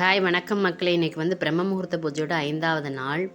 Hi வணக்கம் மக்களே. இன்றைக்கி வந்து பிரம்ம முகூர்த்த பூஜையோட ஐந்தாவது நாள்.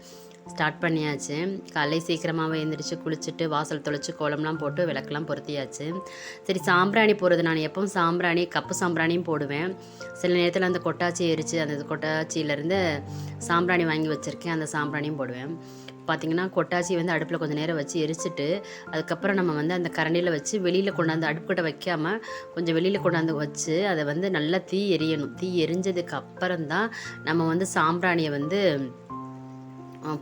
ஸ்டார்ட் பண்ணியாச்சு. காலை சீக்கிரமாகவே எழுந்திரிச்சு குளிச்சுட்டு வாசல் தொளிச்சு கோலம்லாம் போட்டு விளக்கெல்லாம் பொருத்தியாச்சு. சரி சாம்பிராணி போடுறது நான் எப்பவும் சாம்பிராணி கப்பு சாம்பிராணியும் போடுவேன். சில நேரத்தில் அந்த கொட்டாச்சி எரித்து அந்த கொட்டாச்சியிலேருந்து சாம்பிராணி வாங்கி வச்சுருக்கேன். அந்த சாம்பிராணியும் போடுவேன். பார்த்திங்கன்னா கொட்டாச்சி வந்து அடுப்பில் கொஞ்சம் நேரம் வச்சு எரிச்சிட்டு அதுக்கப்புறம் நம்ம வந்து அந்த கரண்டியில் வச்சு வெளியில் கொண்டாந்து அடுப்புக்கிட்ட வைக்காமல் கொஞ்சம் வெளியில் கொண்டாந்து வச்சு அதை வந்து நல்லா தீ எரியணும். தீ எரிஞ்சதுக்கு அப்புறம் தான் நம்ம வந்து சாம்பிராணியை வந்து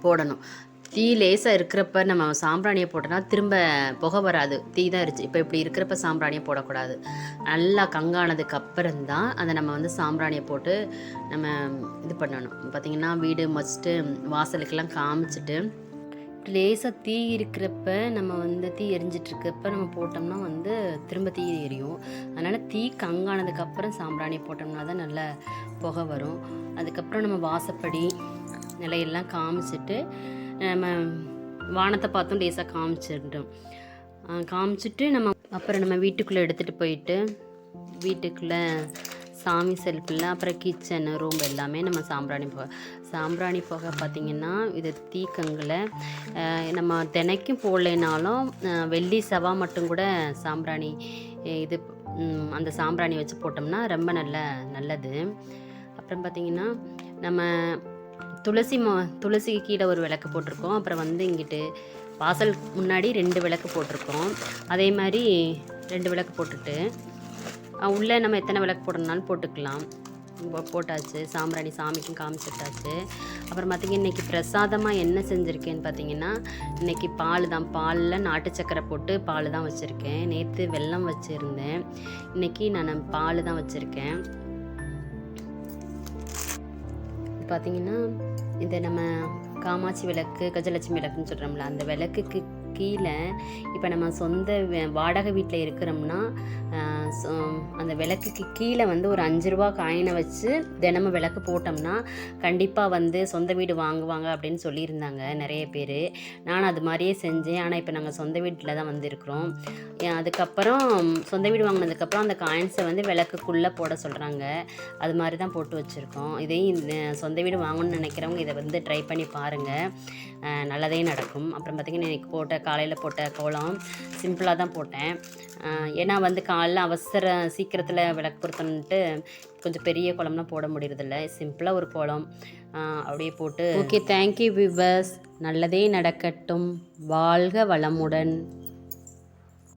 போடணும். தீ லேசாக இருக்கிறப்ப நம்ம சாம்பிராணியை போட்டோன்னா திரும்ப புகை வராது. தீ தான் இருந்துச்சு இப்போ இப்படி இருக்கிறப்ப சாம்பிராணியை போடக்கூடாது. நல்லா கங்கானதுக்கு அப்புறம் தான் அதை நம்ம வந்து சாம்பிராணியை போட்டு நம்ம இது பண்ணணும். பார்த்திங்கன்னா வீடு மஸ்ட்டு வாசலுக்கெல்லாம் காமிச்சிட்டு லேசாக தீ இருக்கிறப்ப நம்ம வந்து தீ எரிஞ்சிட்ருக்கப்ப நம்ம போட்டோம்னா வந்து திரும்ப தீ எரியும். அதனால் தீ கங்கானதுக்கப்புறம் சாம்பிராணியை சாம்பிராணி போட்டோம்னா தான் நல்ல புகை வரும். அதுக்கப்புறம் நம்ம வாசப்படி நிலையெல்லாம் காமிச்சிட்டு நம்ம வானத்தை பார்த்தும் லேசாக காமிச்சிட்டோம் காமிச்சிட்டு நம்ம அப்புறம் நம்ம வீட்டுக்குள்ளே எடுத்துகிட்டு போயிட்டு வீட்டுக்குள்ளே சாமி செல்ஃபில் அப்புறம் கிச்சன் ரூம் எல்லாமே நம்ம சாம்பிராணி புகை சாம்பிராணி புகை பார்த்திங்கன்னா இது தீக்கங்களை நம்ம தினைக்கும் போடலைனாலும் வெள்ளி செவ்வா மட்டும் கூட சாம்பிராணி இது அந்த சாம்பிராணி வச்சு போட்டோம்னா ரொம்ப நல்ல நல்லது. அப்புறம் பார்த்திங்கன்னா நம்ம துளசி மா துளசிக்கு கீழே ஒரு விளக்கு போட்டிருக்கோம். அப்புறம் வந்து இங்கிட்டு வாசல் முன்னாடி ரெண்டு விளக்கு போட்டிருக்கோம். அதே மாதிரி ரெண்டு விளக்கு போட்டுட்டு உள்ளே நம்ம எத்தனை விளக்கு போடணும்னாலும் போட்டுக்கலாம். போட்டாச்சு. சாம்பிராணி சாமிக்கும் காமிச்சிட்டாச்சு. அப்புறம் பார்த்திங்கன்னா இன்றைக்கி பிரசாதமாக என்ன செஞ்சுருக்கேன்னு பார்த்தீங்கன்னா இன்றைக்கி பால் தான். பாலில் நாட்டு சக்கரை போட்டு பால் தான் வச்சுருக்கேன். நேற்று வெல்லம் வச்சுருந்தேன். இன்றைக்கி நான் பால் தான் வச்சுருக்கேன். பார்த்திங்கன்னா இந்த நம்ம காமாட்சி விளக்கு கஜலட்சுமி விளக்குன்னு சொல்கிறோம்ல அந்த விளக்குக்கு கீழே இப்போ நம்ம சொந்த வாடகை வீட்டில் இருக்கிறோம்னா அந்த விளக்குக்கு கீழே வந்து ஒரு அஞ்சு ரூபா காயினை வச்சு தினமும் விளக்கு போட்டோம்னா கண்டிப்பாக வந்து சொந்த வீடு வாங்குவாங்க அப்படின்னு சொல்லியிருந்தாங்க நிறைய பேர். நான் அது மாதிரியே செஞ்சேன். ஆனால் இப்போ நாங்கள் சொந்த வீட்டில் தான் வந்திருக்கிறோம். அதுக்கப்புறம் சொந்த வீடு வாங்கினதுக்கப்புறம் அந்த காயின்ஸை வந்து விளக்குக்குள்ளே போட சொல்கிறாங்க அது மாதிரி தான் போட்டு வச்சுருக்கோம். இதையும் இந்த சொந்த வீடு வாங்கணும்னு நினைக்கிறவங்க இதை வந்து ட்ரை பண்ணி பாருங்கள் நல்லதே நடக்கும். அப்புறம் பார்த்திங்கன்னா இன்றைக்கி போட்ட காலையில் போட்ட கோலம் சிம்பிளாக தான் போட்டேன். ஏன்னா வந்து காலைல அவசர சீக்கிரத்தில் விளக்கு பொருத்தணுன்ட்டு கொஞ்சம் பெரிய குளம்லாம் போட முடியறதில்ல. சிம்பிளாக ஒரு குளம் அப்படியே போட்டு ஓகே தேங்க்யூ விவர்ஸ் நல்லதே நடக்கட்டும். வாழ்க வளமுடன்.